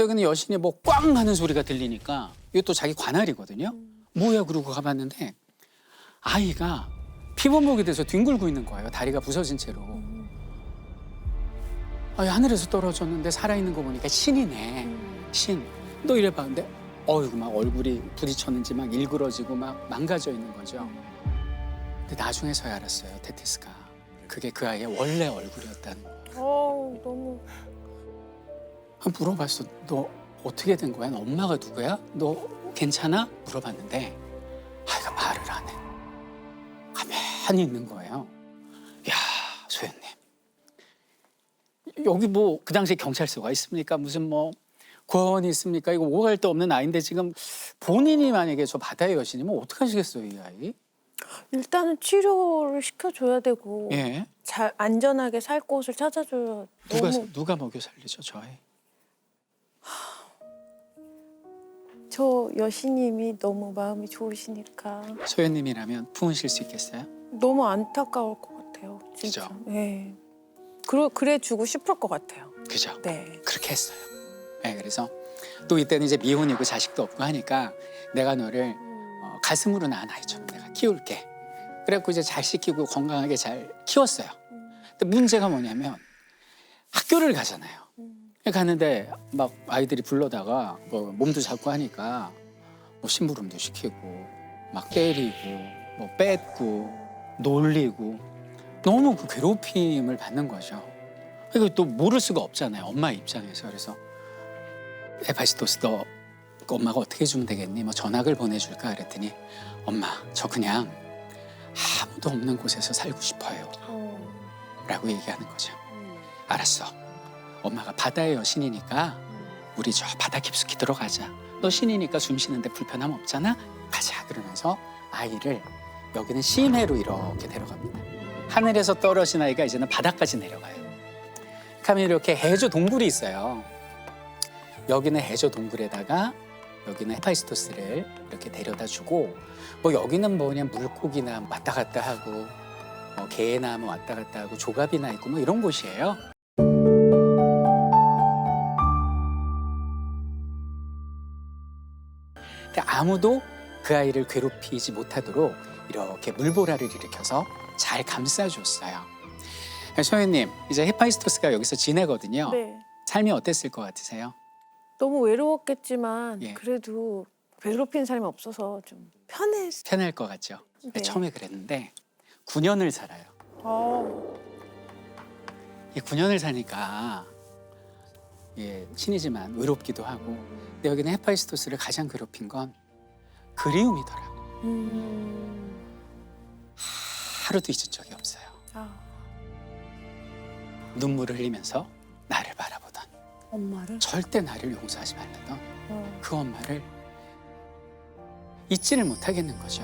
여기는 여신이 뭐 꽝 하는 소리가 들리니까 이것도 자기 관할이거든요. 뭐야 그러고 가봤는데 아이가 피범벅이 돼서 뒹굴고 있는 거예요. 다리가 부서진 채로. 아, 하늘에서 떨어졌는데 살아있는 거 보니까 신이네. 신. 또 이래봐. 근데 어이구 막 얼굴이 부딪혔는지 막 일그러지고 막 망가져 있는 거죠. 근데 나중에서야 알았어요. 테티스가. 그게 그 아이의 원래 얼굴이었다는 거. 어 너무 물어봤어. 너 어떻게 된 거야? 너 엄마가 누구야? 너 괜찮아? 물어봤는데 아이가 말을 안 해. 가만히 있는 거예요. 야, 소연님. 여기 뭐 그 당시에 경찰서가 있습니까? 무슨 뭐 구원이 있습니까? 이거 오갈 데 없는 아이인데 지금 본인이 만약에 저 바다의 여신이면 어떡하시겠어요, 이 아이? 일단은 치료를 시켜줘야 되고 예. 잘 안전하게 살 곳을 찾아줘야 누가 누가 먹여 살리죠, 저 아이? 저 여신님이 너무 마음이 좋으시니까 소연님이라면 품으실 수 있겠어요? 너무 안타까울 것 같아요. 진짜. 그죠? 네. 그래 그래 주고 싶을 것 같아요. 그죠? 네. 그렇게 했어요. 네, 그래서 또 이때는 이제 미혼이고 자식도 없고 하니까 내가 너를 어, 가슴으로 낳은 아이처럼 내가 키울게. 그래갖고 이제 잘 시키고 건강하게 잘 키웠어요. 근데 문제가 뭐냐면 학교를 가잖아요. 가는데 막 아이들이 불러다가 뭐 몸도 잡고 하니까 뭐 심부름도 시키고 막 때리고 뭐 뺏고 놀리고 너무 그 괴롭힘을 받는 거죠. 이거 또 모를 수가 없잖아요. 엄마 입장에서 그래서 에파시토스 너 엄마가 어떻게 해주면 되겠니? 뭐 전학을 보내줄까 그랬더니 엄마 저 그냥 아무도 없는 곳에서 살고 싶어요. 어. 라고 얘기하는 거죠. 알았어. 엄마가 바다의 여신이니까 우리 저 바다 깊숙이 들어가자. 너 신이니까 숨 쉬는데 불편함 없잖아. 가자. 그러면서 아이를 여기는 심해로 이렇게 데려갑니다. 하늘에서 떨어진 아이가 이제는 바다까지 내려가요. 가면 이렇게 해저 동굴이 있어요. 여기는 해저 동굴에다가 여기는 헤파이스토스를 이렇게 데려다 주고 뭐 여기는 뭐냐 물고기나 왔다 갔다 하고 뭐 개나 뭐 왔다 갔다 하고 조갑이나 있고 뭐 이런 곳이에요. 근데 아무도 그 아이를 괴롭히지 못하도록 이렇게 물보라를 일으켜서 잘 감싸줬어요. 소연님, 이제 헤파이스토스가 여기서 지내거든요. 네. 삶이 어땠을 것 같으세요? 너무 외로웠겠지만 예. 그래도 괴롭힌 사람이 없어서 좀 편했어요. 편할 것 같죠? 네. 처음에 그랬는데 9년을 살아요. 어. 이 9년을 사니까 예, 신이지만 외롭기도 하고 근데 여기는 헤파이스토스를 가장 괴롭힌 건 그리움이더라고. 음. 하루도 잊은 적이 없어요. 아. 눈물을 흘리면서 나를 바라보던 엄마를. 절대 나를 용서하지 말라던 어. 그 엄마를 잊지를 못하겠는 거죠.